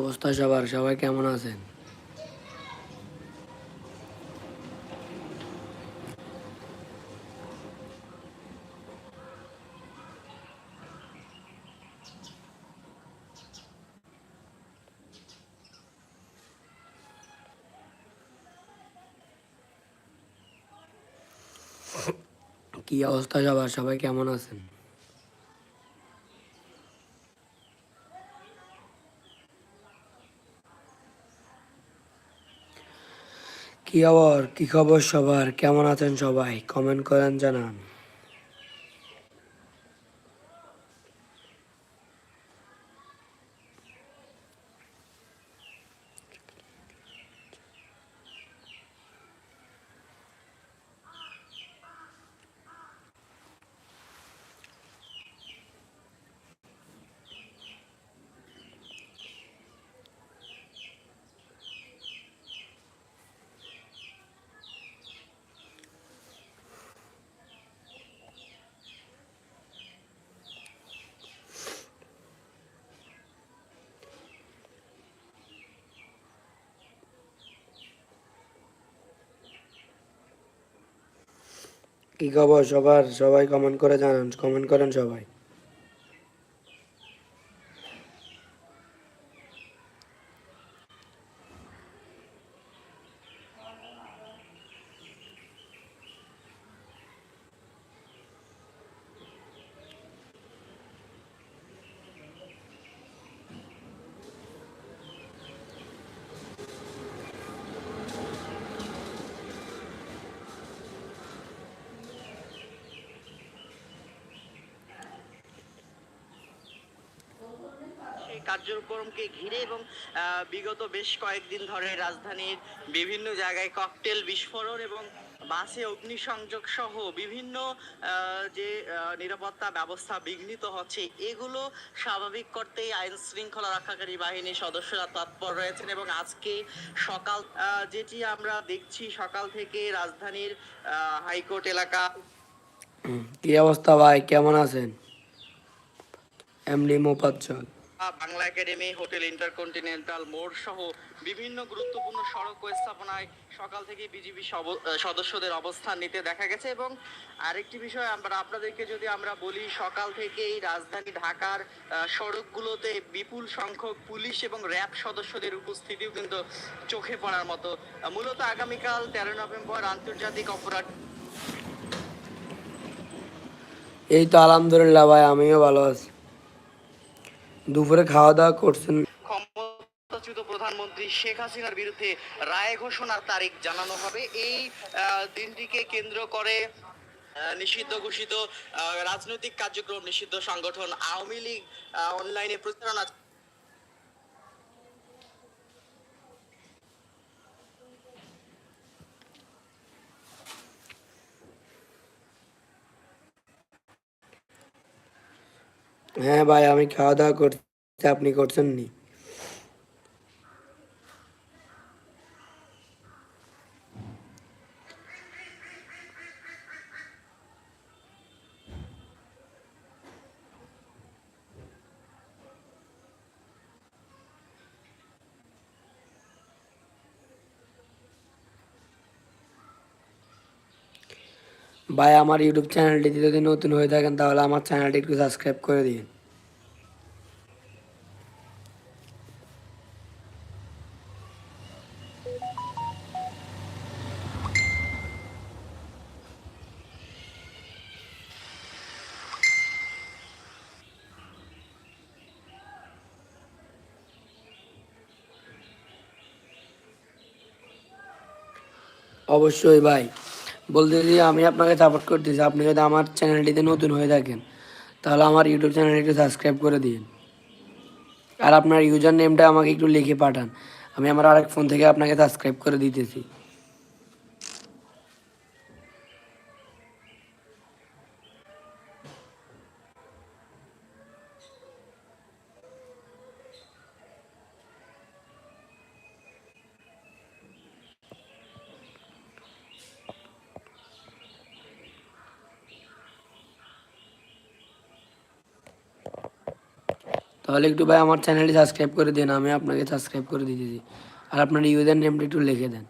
অবস্থা সবার? সবাই কেমন আছেন? কি অবস্থা সবার? সবাই কেমন আছেন? কি খবর? কি খবর সবার? কেমন আছেন সবাই? কমেন্ট করেন জানান। কি খবর সবার? সবাই কমেন্ট করে জানান কমেন্ট করেন সবাই। কার্যক্রমকে ঘিরে এবং বিগত বেশ কয়েকদিন ধরে রাজধানীর বিভিন্ন জায়গায় ককটেল বিস্ফোরণ এবং বাসে অগ্নিসংযোগ সহ বিভিন্ন যে নিরাপত্তা ব্যবস্থা বিঘ্নিত হচ্ছে, এগুলো স্বাভাবিক করতেই আইন শৃঙ্খলা রক্ষাকারী বাহিনীর সদস্যরা তৎপর রয়েছেন এবং আজকে সকাল যেটি আমরা দেখছি সকাল থেকে রাজধানীর হাইকোর্ট এলাকা। কি অবস্থা ভাই? কেমন আছেন? MD Mopajjal Bangla Academy, hotel Intercontinental, মোড় সহ বিভিন্ন গুরুত্বপূর্ণ সড়ক স্থাপনায় সকাল থেকে বিজিবি সদস্যদের অবস্থান নিতে দেখা গেছে এবং আরেকটি বিষয় আমরা, আপনাদেরকে যদি আমরা বলি, সকাল থেকেই রাজধানী ঢাকার সড়কগুলোতে বিপুল সংখ্যক পুলিশ এবং র্যাব সদস্যদের উপস্থিতিও কিন্তু চোখে পড়ার মতো। মূলত আগামীকাল তেরো নভেম্বর আন্তর্জাতিক অপরাধ এই তো আলহামদুলিল্লাহ ভাই, আমিও ভালো আছি। দুপুরে খাওয়া দাওয়া করছেন। ক্ষমতাচ্যুত প্রধানমন্ত্রী শেখ হাসিনার বিরুদ্ধে রায় ঘোষণার তারিখ জানানো হবে। এই দিনটিকে কেন্দ্র করে নিষিদ্ধ ঘোষিত রাজনৈতিক কার্যক্রম, নিষিদ্ধ সংগঠন, আওয়ামী লীগ অনলাইনে প্রচারণা হ্যাঁ ভাই আমি খাওয়া দাওয়া করছি আপনি করছেন নি ভাই, আমার ইউটিউব চ্যানেলটি যদি নতুন হয়ে থাকেন, তাহলে আমার চ্যানেলটি একটু সাবস্ক্রাইব করে দিন। অবশ্যই ভাই। বলতে যে আমি আপনাকে সাপোর্ট করতেছি। আপনি যদি আমার চ্যানেলটিতে নতুন হয়ে থাকেন, তাহলে আমার ইউটিউব চ্যানেলটি সাবস্ক্রাইব করে দিন। আর আপনার ইউজার নেমটা আমাকে একটু লিখে পাঠান। আমি আমার আরেক ফোন থেকে আপনাকে সাবস্ক্রাইব করে দিতেছি। তাহলে একটু ভাই আমার চ্যানেলটি সাবস্ক্রাইব করে দিন, আমি আপনাকে সাবস্ক্রাইব করে দিতেছি। আর আপনার ইউজার নেমটা একটু লিখে দেন।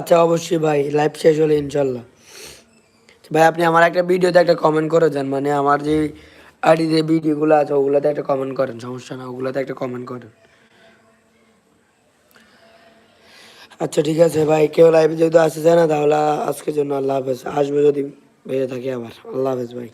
আচ্ছা অবশ্যই ভাই লাইভ শেষ হলে ইনশাল্লাহ। ভাই, আপনি আমার একটা ভিডিওতে একটা কমেন্ট করে দেন মানে আমার যে আইডিতে ভিডিওগুলো আছে, ওগুলোতে একটা কমেন্ট করেন, সমস্যা না, ওগুলোতে একটা কমেন্ট করেন। আচ্ছা ঠিক আছে ভাই, কেউ লাইভে যেহেতু আসতে চায় না, তাহলে আজকের জন্য আল্লাহ হাফেজ, আসবে যদি, বেঁচে থাকি আবার। আল্লাহ হাফেজ ভাই।